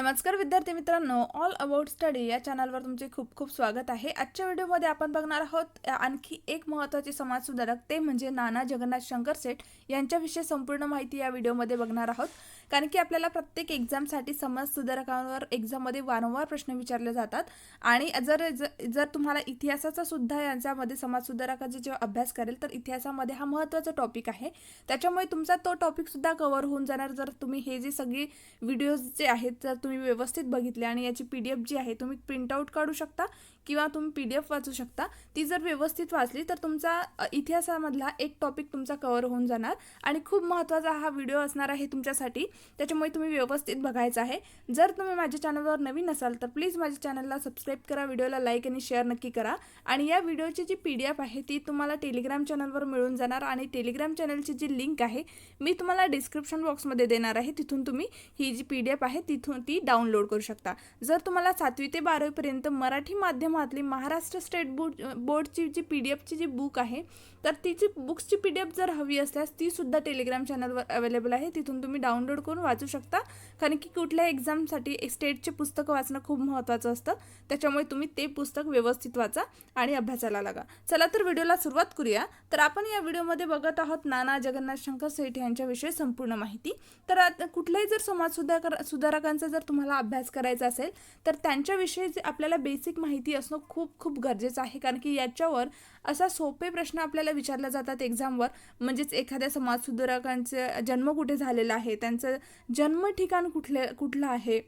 नमस्कार विद्यार्थी मित्रांनो ऑल अबाउट स्टडी या चॅनलवर तुमचे खूप खूप स्वागत आहे. आजच्या व्हिडिओमध्ये आपण बघणार आहोत आणखी एक महत्त्वाचे समाजसुधारक ते म्हणजे नाना जगन्नाथ शंकर सेठ यांच्याविषयी संपूर्ण माहिती या व्हिडिओमध्ये बघणार आहोत. कारण की आपल्याला प्रत्येक एक्झामसाठी समाज सुधारकांवर एक्झाममध्ये वारंवार प्रश्न विचारले जातात. आणि जर ज- जर तुम्हाला इतिहासाचा सुद्धा यांच्यामध्ये समाजसुधारकाचा जेव्हा अभ्यास करेल तर इतिहासामध्ये हा महत्त्वाचा टॉपिक आहे. त्याच्यामुळे तुमचा तो टॉपिकसुद्धा कवर कव्हर होऊन जाणार. जर तुम्ही हे जे सगळे व्हिडिओज जे आहेत जर तुम्ही व्यवस्थित बघितले आणि याची पी डी एफ जी आहे तुम्ही प्रिंटआउट काढू शकता. किंवा तुम्ही पी डी एफ वाचू शकता. ती जर व्यवस्थित वाचली तर तुमचा इतिहासामधला एक टॉपिक तुमचा कवर होऊन जाणार. आणि खूप महत्त्वाचा हा व्हिडिओ असणार आहे तुमच्यासाठी. त्याच्यामुळे तुम्ही व्यवस्थित बघायचं आहे. जर तुम्ही माझ्या चॅनलवर नवीन असाल तर प्लीज माझ्या चॅनलला सबस्क्राईब करा व्हिडिओला लाईक आणि शेअर नक्की करा. आणि या व्हिडिओची जी पी डी एफ आहे ती तुम्हाला टेलिग्राम चॅनलवर मिळून जाणार. आणि टेलिग्राम चॅनलची जी लिंक आहे मी तुम्हाला डिस्क्रिप्शन बॉक्समध्ये देणार आहे. तिथून तुम्ही ही जी पी डी एफ आहे तिथून ती डाउनलोड करू शकता. जर तुम्हाला सातवी ते बारावीपर्यंत मराठी माध्यमातली महाराष्ट्र स्टेट बोर्ड बोर्डची जी पी डी एफची जी बुक आहे तर तिची बुक्सची पी डी एफ जर हवी असल्यास ती सुद्धा टेलिग्राम चॅनलवर अवेलेबल आहे. तिथून तुम्ही डाउनलोड करून वाचू शकता. कारण की कुठल्याही एक्झामसाठी स्टेटचे पुस्तकं वाचणं खूप महत्त्वाचं असतं. त्याच्यामुळे तुम्ही ते पुस्तक व्यवस्थित वाचा आणि अभ्यासाला लागा. चला तर व्हिडिओला सुरुवात करूया. तर आपण या व्हिडिओमध्ये बघत आहोत नाना जगन्नाथ शंकर सेठ यांच्याविषयी संपूर्ण माहिती. तर आता जर समाज सुधाकर सुधारकांचा जर तुम्हाला अभ्यास करायचा असेल तर त्यांच्याविषयी जे आपल्याला बेसिक माहिती असणं खूप खूप गरजेचं आहे. कारण की याच्यावर असा सोपे प्रश्न आपल्याला विचारला जातात एक्झामवर. म्हणजेच एखाद्या समाजसुधारकांचे जन्म कुठे झालेला आहे? त्यांचं जन्म ठिकाण कुठले कुठलं आहे?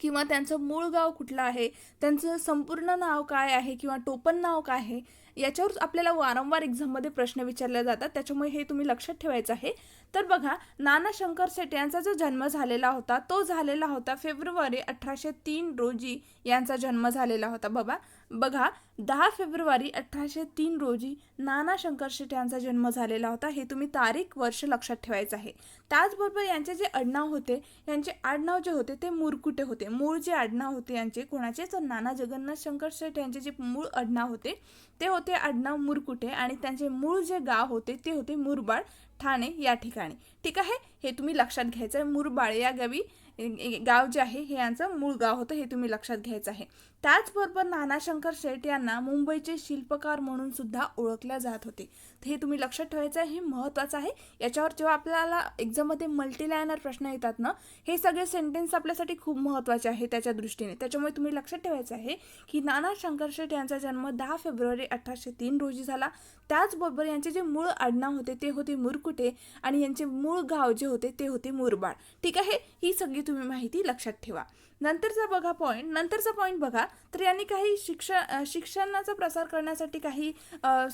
किंवा त्यांचं मूळ गाव कुठलं आहे त्यांचं संपूर्ण नाव काय आहे किंवा टोपण नाव काय आहे याच्यावर आपल्याला वारंवार एक्झाममध्ये प्रश्न विचारले जातात. त्याच्यामुळे हे तुम्ही लक्षात ठेवायचं आहे. तर बघा नाना शंकर शेट यांचा जो जन्म झालेला होता तो झालेला होता फेब्रुवारी अठराशे तीन रोजी यांचा जन्म झालेला होता. बाबा बघा दहा फेब्रुवारी अठराशे तीन रोजी नाना शंकर शेठ यांचा जन्म झालेला होता. हे तुम्ही तारीख वर्ष लक्षात ठेवायचं आहे. त्याचबरोबर यांचे जे आडनाव होते यांचे आडनाव जे होते ते मुरकुटे होते. मूळ जे आडनाव होते यांचे कोणाचे? तर नाना जगन्नाथ शंकर शेठ यांचे जे मूळ आडनाव होते ते होते आडनाव मुरकुटे आणि त्यांचे मूळ जे गाव होते ते होते मुरबाड ठाणे या ठिकाणी. ठीक आहे? हे तुम्ही लक्षात घ्यायचं आहे. मुरबाळ या गावी गाव जे आहे हे यांचं मूळ गाव होतं हे तुम्ही लक्षात घ्यायचं आहे. त्याचबरोबर नानाशंकर शेठ यांना मुंबईचे शिल्पकार म्हणून सुद्धा ओळखल्या जात होते. तर हे तुम्ही लक्षात ठेवायचं आहे हे महत्त्वाचं आहे. याच्यावर जेव्हा आपल्याला एक्झाममध्ये मल्टीलायनर प्रश्न येतात ना हे सगळे सेंटेन्स आपल्यासाठी खूप महत्त्वाचे आहे त्याच्या दृष्टीने. त्याच्यामुळे तुम्ही लक्षात ठेवायचं आहे की नाना शंकर शेठ यांचा जन्म दहा फेब्रुवारी अठराशे तीन रोजी झाला. त्याचबरोबर यांचे जे मूळ आडनाव होते ते होते मुरकुटे आणि यांचे मूळ गाव जे होते ते होते मुरबाड. ठीक आहे? ही सगळी तुम्ही माहिती लक्षात ठेवा. नंतरचा बघा पॉईंट नंतरचा पॉईंट बघा. तर यांनी काही शिक्षण शिक्षणाचा प्रसार करण्यासाठी काही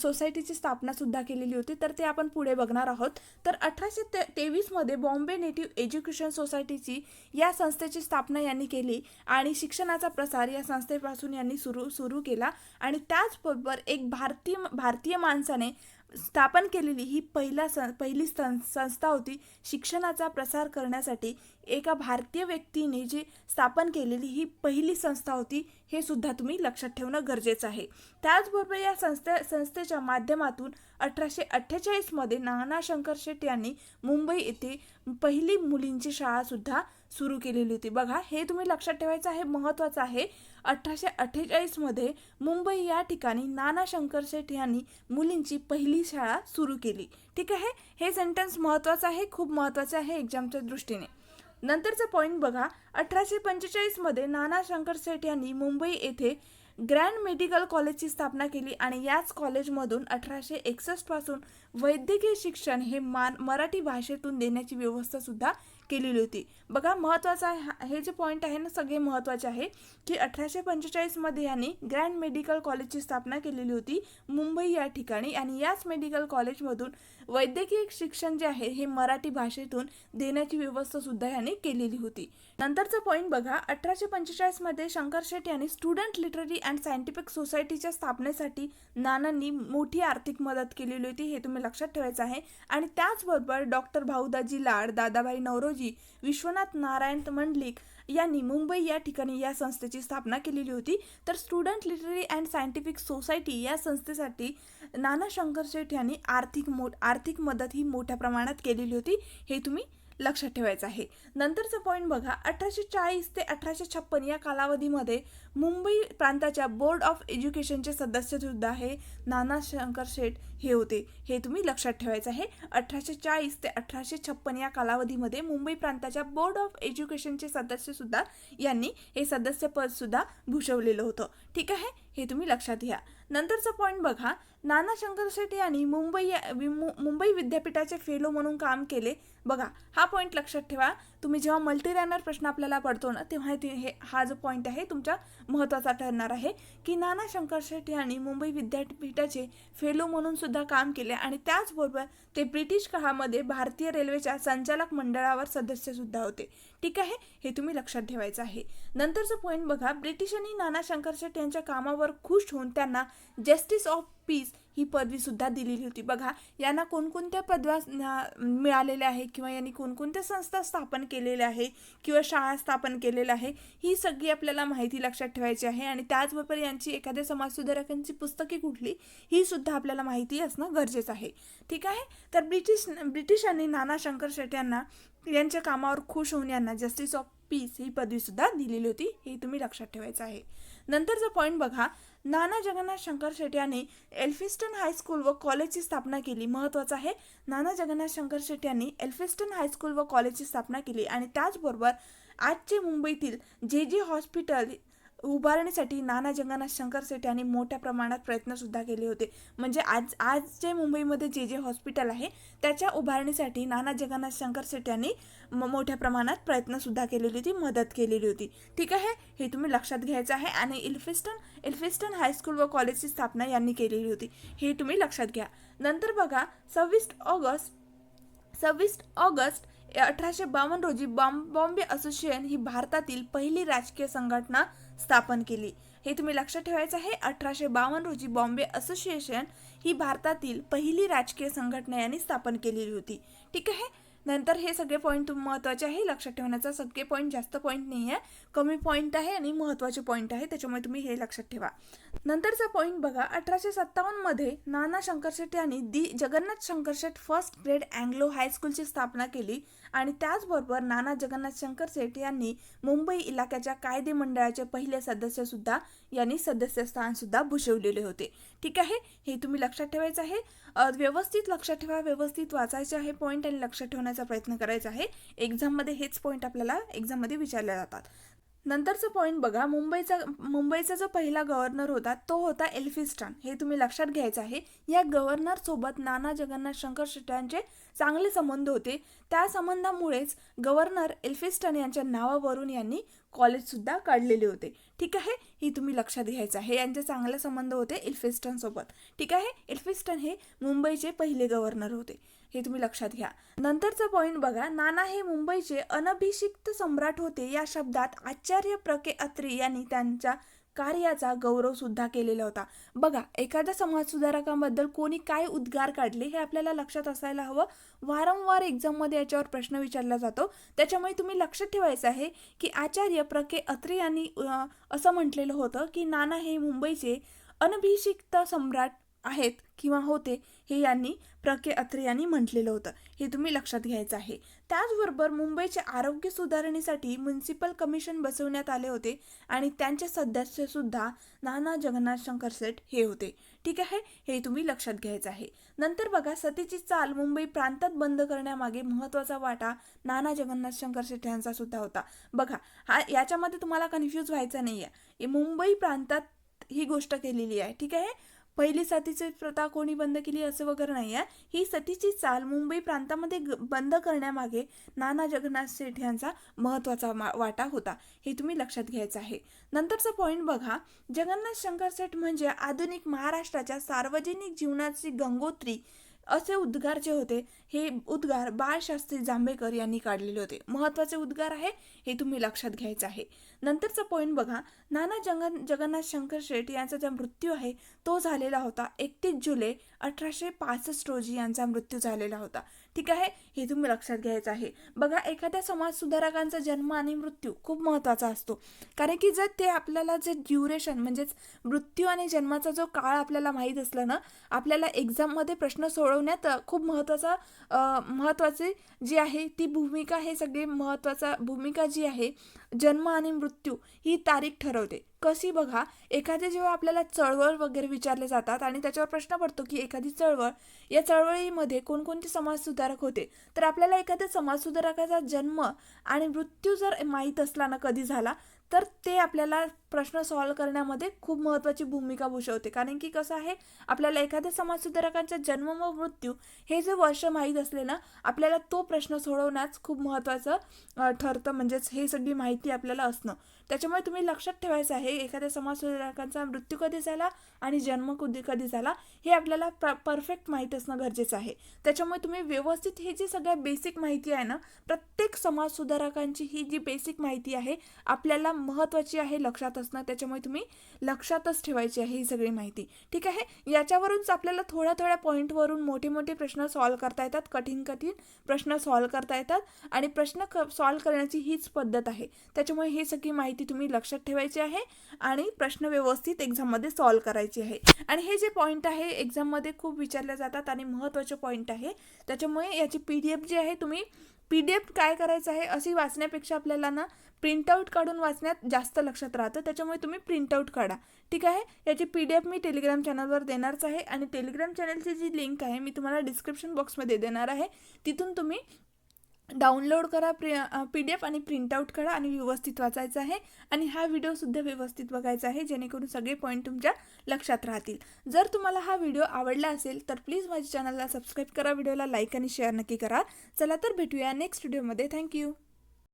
सोसायटीची स्थापनासुद्धा केलेली होती. तर ते आपण पुढे बघणार आहोत. तर अठराशे ते तेवीसमध्ये बॉम्बे नेटिव्ह एज्युकेशन सोसायटीची या संस्थेची स्थापना यांनी केली आणि शिक्षणाचा प्रसार या संस्थेपासून यांनी सुरू सुरू केला. आणि त्याचबरोबर एक भारतीय भारतीय माणसाने स्थापन केलेली ही पहिला सं पहिली सं संस्था होती शिक्षणाचा प्रसार करण्यासाठी. एका भारतीय व्यक्तीने जी स्थापन केलेली ही पहिली संस्था होती हे सुद्धा तुम्ही लक्षात ठेवणं गरजेचं आहे. त्याचबरोबर या संस्थे संस्थेच्या माध्यमातून अठराशे अठ्ठेचाळीसमध्ये नाना शंकर शेट यांनी मुंबई येथे पहिली मुलींची शाळासुद्धा सुरू केलेली होती. बघा हे तुम्ही लक्षात ठेवायचं आहे महत्त्वाचं आहे. अठराशे अठ्ठेचाळीसमध्ये मुंबई या ठिकाणी नाना शंकर शेठ यांनी मुलींची पहिली शाळा सुरू केली. ठीक आहे? हे सेंटेन्स महत्त्वाचं आहे खूप महत्त्वाचं आहे एक्झामच्या दृष्टीने. नंतरचा पॉईंट बघा. अठराशे पंचेचाळीसमध्ये नाना शंकर सेठ यांनी मुंबई येथे ग्रँड मेडिकल कॉलेजची स्थापना केली आणि याच कॉलेजमधून अठराशे एकसष्टपासून वैद्यकीय शिक्षण हे मान मराठी भाषेतून देण्याची व्यवस्थासुद्धा केलेली होती. बघा महत्त्वाचं आहे हा- हे जे पॉईंट आहे ना सगळे महत्त्वाचे आहे की अठराशे पंचेचाळीसमध्ये यांनी ग्रँड मेडिकल कॉलेजची स्थापना केलेली होती मुंबई या ठिकाणी. आणि याच मेडिकल कॉलेजमधून वैद्यकीय शिक्षण जे आहे हे मराठी भाषेतून देण्याची व्यवस्थासुद्धा यांनी केलेली होती. नंतरचा पॉईंट बघा अठराशे पंचेचाळीसमध्ये शंकर शेठ यांनी स्टुडंट लिटररी अँड सायंटिफिक सोसायटीच्या स्थापनेसाठी नानांनी मोठी आर्थिक मदत केलेली होती हे तुम्ही लक्षात ठेवायचं आहे. आणि त्याचबरोबर डॉक्टर भाऊदाजी लाड दादाभाई नवरोजी विश्वनाथ नारायण मंडलिक यांनी मुंबई या ठिकाणी या संस्थेची स्थापना केलेली होती. तर student literary and scientific society या संस्थेसाठी नाना शंकर शेठ यांनी आर्थिक मो आर्थिक मदत ही मोठ्या प्रमाणात केलेली होती. हे तुम्ही लक्षात ठेवायचं आहे. नंतरचा पॉईंट बघा अठराशे चाळीस ते अठराशे छप्पन या कालावधीमध्ये मुंबई प्रांताच्या बोर्ड ऑफ एज्युकेशनचे सदस्य सुद्धा हे नाना शंकर शेठ हे होते. हे तुम्ही लक्षात ठेवायचं आहे. अठराशे चाळीस ते अठराशे छप्पन या कालावधीमध्ये मुंबई प्रांताच्या बोर्ड ऑफ एज्युकेशनचे सदस्य सुद्धा यांनी हे सदस्यपद सुद्धा भूषवलेलं होतं. ठीक आहे? हे तुम्ही लक्षात घ्या. नंतरचा पॉईंट बघा नाना शंकर शेट्टी यांनी मुंबई मुंबई विद्यापीठाचे फेलो म्हणून काम केले. बघा हा पॉईंट लक्षात ठेवा. तुम्ही जेव्हा मल्टीरॅनर प्रश्न आपल्याला पडतो ना तेव्हा ते हे हा जो पॉईंट आहे तुमच्या महत्त्वाचा ठरणार आहे. की नाना शंकर शेट्टी यांनी मुंबई विद्यापीठाचे फेलो म्हणून सुद्धा काम केले आणि त्याचबरोबर ते ब्रिटिश काळामध्ये भारतीय रेल्वेच्या संचालक मंडळावर सदस्यसुद्धा होते. ठीक आहे? हे तुम्ही लक्षात ठेवायचं आहे. नंतरचं पॉईंट बघा. ब्रिटिशांनी नाना शंकर शेट्टी यांच्या कामावर खुश होऊन त्यांना जस्टिस ऑफ पीस ही पदवीसुद्धा दिलेली होती. बघा यांना कोणकोणत्या पदव्या मिळालेल्या आहे किंवा यांनी कोणकोणत्या संस्था स्थापन केलेल्या आहे किंवा शाळा स्थापन केलेल्या आहे ही सगळी आपल्याला माहिती लक्षात ठेवायची आहे आणि त्याचबरोबर यांची एखाद्या समाजसुधारकांची पुस्तके कुठली ही सुद्धा आपल्याला माहिती असणं गरजेचं आहे. ठीक आहे? तर ब्रिटिश ब्रिटिशांनी नाना शंकर शेट यांना यांच्या कामावर खुश होऊन यांना जस्टिस ऑफ पीस ही पदवी सुद्धा दिलेली होती हे तुम्ही लक्षात ठेवायचं आहे. नंतरचा पॉईंट बघा नाना जगन्नाथ शंकर शेट्टी यांनी एल्फिस्टन हायस्कूल व कॉलेजची स्थापना केली. महत्त्वाचं आहे नाना जगन्नाथ शंकर शेट्टी यांनी एल्फिस्टन हायस्कूल व कॉलेजची स्थापना केली आणि त्याचबरोबर आजचे मुंबईतील जे जे हॉस्पिटल उभारण्यासाठी नाना जगन्नाथ शंकर सेठ यांनी मोठ्या प्रमाणात प्रयत्नसुद्धा केले होते. म्हणजे आज आज जे मुंबईमध्ये जे जे हॉस्पिटल आहे त्याच्या उभारणीसाठी नाना जगन्नाथ शंकर सेठ यांनी म- मोठ्या प्रमाणात प्रयत्नसुद्धा केलेली होती मदत केलेली होती. ठीक आहे? हे तुम्ही लक्षात घ्यायचं आहे आणि इल्फिस्टन इल्फिस्टन हायस्कूल व कॉलेजची स्थापना यांनी केलेली होती. हे तुम्ही लक्षात घ्या. नंतर बघा सव्वीस ऑगस्ट सव्वीस ऑगस्ट अठराशे बावन्न रोजी बॉम्ब बॉम्बे असोसिएशन ही भारतातील पहिली राजकीय संघटना स्थापन केली. हे तुम्ही लक्षात ठेवायचं आहे अठराशे बावन्न रोजी बॉम्बे असोसिएशन ही भारतातील पहिली राजकीय संघटना यांनी स्थापन केलेली होती. ठीक आहे? नंतर हे सगळे पॉईंट महत्त्वाचे आहे लक्षात ठेवण्याचा सगळे पॉईंट जास्त पॉईंट नाही आहे. कमी पॉईंट आहे आणि महत्त्वाचे पॉईंट आहे त्याच्यामुळे तुम्ही हे लक्षात ठेवा. नंतरचा पॉईंट बघा अठराशे सत्तावन्नमध्ये नाना शंकरशेट यांनी the Jagannath Shankarshet first grade Anglo हायस्कूलची स्थापना केली आणि त्याचबरोबर नाना जगन्नाथ शंकर सेठ यांनी मुंबई इलाक्याच्या कायदे मंडळाचे पहिले सदस्य सुद्धा यांनी सदस्यस्थान सुद्धा भूषवलेले होते. ठीक आहे? हे तुम्ही लक्षात ठेवायचं आहे. व्यवस्थित लक्षात ठेवा. व्यवस्थित वाचायचे आहे पॉईंट आणि लक्षात ठेवण्याचा प्रयत्न करायचा आहे. एक्झाममध्ये हेच पॉईंट आपल्याला एक्झाममध्ये विचारले जातात. नंतरचं पॉईंट बघा. मुंबईचा मुंबईचा जो पहिला गव्हर्नर होता तो होता एल्फिस्टन हे तुम्ही लक्षात घ्यायचं आहे. या गव्हर्नरसोबत नाना जगन्नाथ शंकर शेट्ट्यांचे चांगले संबंध होते. त्या संबंधामुळेच गव्हर्नर एल्फिस्टन यांच्या नावावरून यांनी कॉलेजसुद्धा काढलेले होते. ठीक आहे? ही तुम्ही लक्षात घ्यायचं आहे. यांचे चांगले संबंध होते इल्फिस्टनसोबत ठीक आहे? इल्फिस्टन हे मुंबईचे पहिले गव्हर्नर होते. हे तुम्ही लक्षात घ्या. नंतरचा पॉईंट बघा. नाना हे मुंबईचे अनभिषिक्त सम्राट होते या शब्दात आचार्य प्रके अत्री यांनी त्यांच्या कार्याचा गौरव सुद्धा केलेला होता. बघा एखाद्या समाजसुधारकांबद्दल कोणी काय उद्गार काढले हे आपल्याला लक्षात असायला हवं. वारंवार एक्झाममध्ये याच्यावर प्रश्न विचारला जातो. त्याच्यामुळे तुम्ही लक्षात ठेवायचं आहे की आचार्य प्रके अत्रे यांनी असं म्हटलेलं होतं की नाना हे मुंबईचे अनभिषिक्त सम्राट आहेत किंवा होते हे यांनी प्रके अत्रे यांनी म्हटलेलं होतं. हे तुम्ही लक्षात घ्यायचं आहे. त्याचबरोबर मुंबईचे आरोग्य सुधारणेसाठी म्युन्सिपल कमिशन बसवण्यात आले होते आणि त्यांचे सदस्य सुद्धा नाना जगन्नाथ शंकर सेठ हे होते. ठीक आहे? हे तुम्ही लक्षात घ्यायचं आहे. नंतर बघा सतीची चाल मुंबई प्रांतात बंद करण्यामागे महत्त्वाचा वाटा नाना जगन्नाथ शंकर सेठ यांचा सुद्धा होता. बघा हा याच्यामध्ये तुम्हाला कन्फ्यूज व्हायचं नाही आहे मुंबई प्रांतात ही गोष्ट केलेली आहे. ठीक आहे? पहिली सतीची प्रथा कोणी बंद केली असं वगैरे नाही आहे ही सतीची चाल मुंबई प्रांतामध्ये ग- बंद करण्यामागे नाना जगन्नाथ सेठ यांचा महत्त्वाचा वाटा होता. हे तुम्ही लक्षात घ्यायचं आहे. नंतरचा पॉईंट बघा. जगन्नाथ शंकर सेठ म्हणजे आधुनिक महाराष्ट्राच्या सार्वजनिक जीवनाची गंगोत्री. असे उद्गार जे होते हे उद्गार बाळशास्त्री जांभेकर यांनी काढलेले होते. महत्त्वाचे उद्गार आहे हे तुम्ही लक्षात घ्यायचं आहे. नंतरचा पॉईंट बघा. नाना जगन जगन्नाथ शंकर शेठ यांचा जो मृत्यू आहे तो झालेला होता एकतीस जुलै अठराशे पासष्ट रोजी यांचा मृत्यू झालेला होता. ठीक आहे? हे तुम्ही लक्षात घ्यायचं आहे. बघा एखाद्या समाजसुधारकांचा जन्म आणि मृत्यू खूप महत्त्वाचा असतो. कारण की जर ते आपल्याला जे ड्युरेशन म्हणजेच मृत्यू आणि जन्माचा जो काळ आपल्याला माहीत असला ना आपल्याला एक्झाममध्ये प्रश्न सोडवण्यात खूप महत्त्वाचा महत्त्वाचे महत्त्वाची जी आहे ती भूमिका हे सगळे महत्त्वाचा भूमिका जी आहे जन्म आणि मृत्यू ही तारीख ठरवते. कशी बघा एखाद्या जेव्हा आपल्याला चळवळ वगैरे विचारले जातात आणि त्याच्यावर प्रश्न पडतो की एखादी चळवळ या चळवळीमध्ये कोणकोणते समाजसुधारक होते? तर आपल्याला एखाद्या समाजसुधारकाचा जन्म आणि मृत्यू जर माहीत असला ना कधी झाला तर ते आपल्याला प्रश्न सॉल्व करण्यामध्ये खूप महत्त्वाची भूमिका भूषवते कारण की कसं आहे आपल्याला एखाद्या समाजसुधारकांचा जन्म व मृत्यू हे जे वर्ष माहीत असले ना आपल्याला तो प्रश्न सोडवण्यास खूप महत्त्वाचं ठरतं. म्हणजेच हे सगळी माहिती आपल्याला असणं. त्याच्यामुळे तुम्ही लक्षात ठेवायचं आहे एखाद्या समाजसुधारकांचा मृत्यू कधी झाला आणि जन्म कधी कधी झाला हे आपल्याला प परफेक्ट माहीत असणं गरजेचं आहे. त्याच्यामुळे तुम्ही व्यवस्थित ही जी सगळ्या बेसिक माहिती आहे ना प्रत्येक समाजसुधारकांची ही जी बेसिक माहिती आहे आपल्याला महत्त्वाची आहे लक्षात असणं त्याच्यामुळे तुम्ही लक्षातच ठेवायची आहे ही सगळी माहिती. ठीक आहे? याच्यावरूनच आपल्याला थोड्या थोड्या पॉईंटवरून मोठे मोठे प्रश्न सॉल्व करता येतात कठीण कठीण प्रश्न सॉल्व करता येतात आणि प्रश्न क सॉल्व करण्याची हीच पद्धत आहे. त्याच्यामुळे ही सगळी माहिती माहिती तुम्ही लक्षात ठेवायची आहे आणि प्रश्न व्यवस्थित एक्झाममध्ये सॉल्व करायची आहे. आणि हे जे पॉईंट आहे एक्झाममध्ये खूप विचारले जातात आणि महत्त्वाचे पॉईंट आहे. त्याच्यामुळे याची पी डी एफ जी आहे तुम्ही पी डी एफ काय करायचं आहे अशी वाचण्यापेक्षा आपल्याला ना प्रिंटआउट काढून वाचण्यात जास्त लक्षात राहतं. त्याच्यामुळे तुम्ही प्रिंटआउट काढा. ठीक आहे? याची पी डी एफ मी टेलिग्राम चॅनलवर देणारच आहे आणि टेलिग्राम चॅनलची जी लिंक आहे मी तुम्हाला डिस्क्रिप्शन बॉक्समध्ये देणार आहे. तिथून तुम्ही डाउनलोड करा प्रि पी डी एफ आणि प्रिंटआउट करा आणि व्यवस्थित वाचायचा आहे. आणि हा व्हिडिओसुद्धा व्यवस्थित बघायचा आहे जेणेकरून सगळे पॉईंट तुमच्या लक्षात राहतील. जर तुम्हाला हा व्हिडिओ आवडला असेल तर प्लीज माझ्या चॅनलला सबस्क्राईब करा व्हिडिओला लाईक आणि शेअर नक्की करा. चला तर भेटूया नेक्स्ट व्हिडिओमध्ये थँक्यू